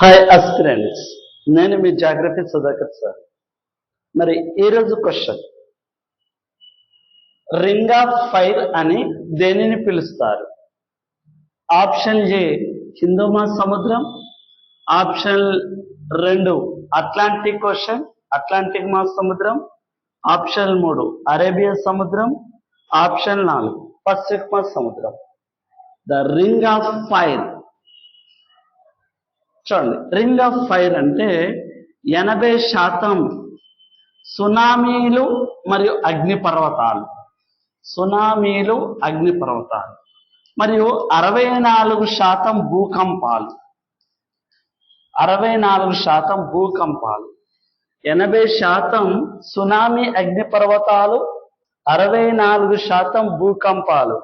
Hi aspirants నేను మీ geography Sudhakar sir. మరి ఈరోజు క్వశ్చన్ రింగ్ ఆఫ్ ఫైర్ అని దేనిని పిలుస్తారు? ఆప్షన్ ఏ హిందూ మహాసముద్రం ఆప్షన్ రెండు అట్లాంటిక్ ఓషన్ అట్లాంటిక్ మహాసముద్రం ఆప్షన్ మూడు అరేబియా సముద్రం. ఆప్షన్ నాలుగు పసిఫిక్ మహాసముద్రం ద రింగ్ ఆఫ్ ఫైర్ చూడండి. రింగ్ ఆఫ్ ఫైర్ అంటే ఎనభై శాతం సునామీలు మరియు అగ్నిపర్వతాలు సునామీలు అగ్నిపర్వతాలు మరియు అరవై నాలుగు శాతం భూకంపాలు. అరవై నాలుగు శాతం భూకంపాలు. ఎనభై శాతం సునామీ అగ్నిపర్వతాలు అరవై నాలుగు శాతం భూకంపాలు.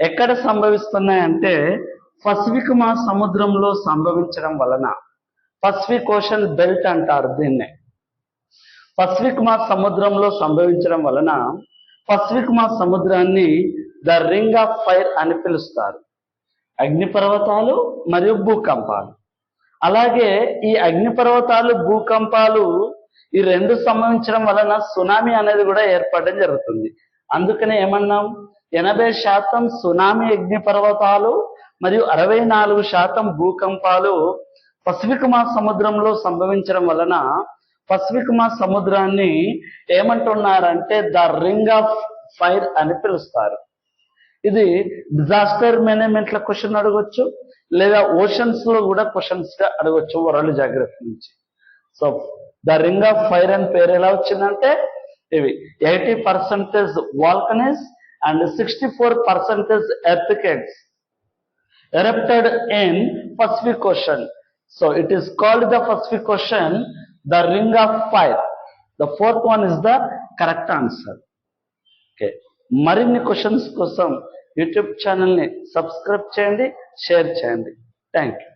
ఎక్కడ సంభవిస్తున్నాయంటే పసిఫిక్ మా సముద్రంలో సంభవించడం వలన పసిఫిక్ ఓషన్ బెల్ట్ అంటారు దీన్నే. పసిఫిక్ మా సముద్రంలో సంభవించడం వలన పసిఫిక్ మా సముద్రాన్ని ద రింగ్ ఆఫ్ ఫైర్ అని పిలుస్తారు. అగ్నిపర్వతాలు మరియు భూకంపాలు. అలాగే ఈ అగ్నిపర్వతాలు భూకంపాలు ఈ రెండు సంభవించడం వలన సునామీ అనేది కూడా ఏర్పడడం జరుగుతుంది. అందుకనే ఏమన్నాం? ఎనభై శాతం సునామీ అగ్నిపర్వతాలు మరియు అరవై నాలుగు శాతం భూకంపాలు పసిఫిక్ మా సముద్రంలో సంభవించడం వలన పసిఫిక్ మా సముద్రాన్ని ఏమంటున్నారంటే ద రింగ్ ఆఫ్ ఫైర్ అని పిలుస్తారు. ఇది డిజాస్టర్ మేనేజ్మెంట్లో క్వశ్చన్ అడగొచ్చు లేదా ఓషన్స్లో కూడా క్వశ్చన్స్గా అడగొచ్చు వరల్డ్ జాగ్రఫీ నుంచి. So the ring of fire అని పేరు ఎలా వచ్చిందంటే ఇవి eighty percentage volcanoes and sixty four percentage earthquakes erupted in Pacific Ocean. So it is called the Pacific Ocean, the ring of fire. The fourth one is the correct answer. Okay. మరిన్ని questions కోసం YouTube ఛానల్ని subscribe చేయండి share చేయండి thank you